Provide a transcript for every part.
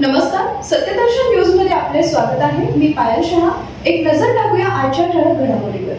नमस्कार सत्यदर्शन न्यूजमध्ये आपले स्वागत आहे. मी पायल शहा. एक नजर टाकूया आजच्या ठळक घडामोडीवर.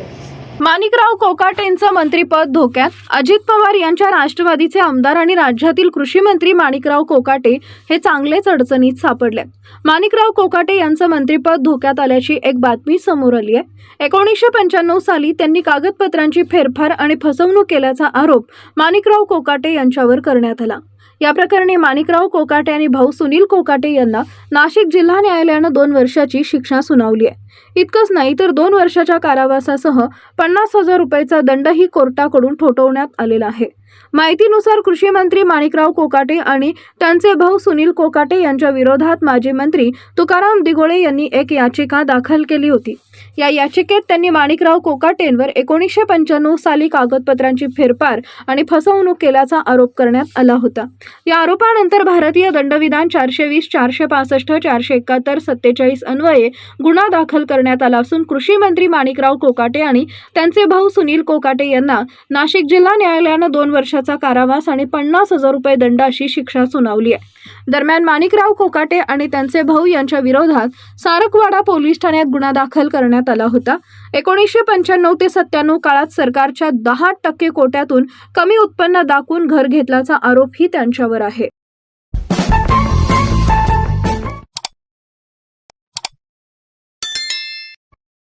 माणिकराव कोकाटेंचं मंत्रीपद धोक्यात. अजित पवार यांच्या राष्ट्रवादीचे आमदार आणि राज्यातील कृषी मंत्री माणिकराव कोकाटे हे चांगलेच अडचणीत सापडले. माणिकराव कोकाटे यांचं मंत्रीपद धोक्यात आल्याची एक बातमी समोर आली आहे. एकोणीसशे पंच्याण्णव साली त्यांनी कागदपत्रांची फेरफार आणि फसवणूक केल्याचा आरोप माणिकराव कोकाटे यांच्यावर करण्यात आला. या प्रकरणी माणिकराव कोकाटे आणि भाऊ सुनील कोकाटे यांना नाशिक जिल्हा न्यायालयानं दोन वर्षाची शिक्षा सुनावली आहे. इतकंच नाही तर दोन वर्षाच्या कारावासासह पन्नास हजार रुपयाचा दंडही कोर्टाकडून ठोठवण्यात आलेला आहे. माहितीनुसार कृषी मंत्री माणिकराव कोकाटे आणि त्यांचे भाऊ सुनील कोकाटे यांच्या विरोधात माजी मंत्री तुकाराम दिगोळे यांनी एक याचिका दाखल केली होती. या याचिकेत त्यांनी माणिकराव कोकाटेंवर एकोणीसशे पंच्याण्णव साली कागदपत्रांची फेरफार आणि फसवणूक केल्याचा आरोप करण्यात आला होता. या आरोपानंतर भारतीय दंडविधान चारशे वीस चारशे पासष्ट चारशे एकाहत्तर सत्तेचाळीस अन्वये गुन्हा दाखल करण्यात आला असून कृषी मंत्री माणिकराव कोकाटे आणि त्यांचे भाऊ सुनील कोकाटे यांना नाशिक जिल्हा न्यायालयानं दोन वर्षाचा कारावास आणि पन्नास हजार रुपये दंड अशी शिक्षा सुनावली आहे. दरम्यान माणिकराव कोकाटे आणि त्यांचे भाऊ यांच्या विरोधात सारकवाडा पोलीस ठाण्यात गुन्हा दाखल करण्यात आला होता. एकोणीसशे पंच्याण्णव ते सत्त्याण्णव काळात सरकारच्या दहा टक्के कोट्यातून कमी उत्पन्न दाखवून घर घेतल्याचा आरोपही त्यांच्यावर आहे.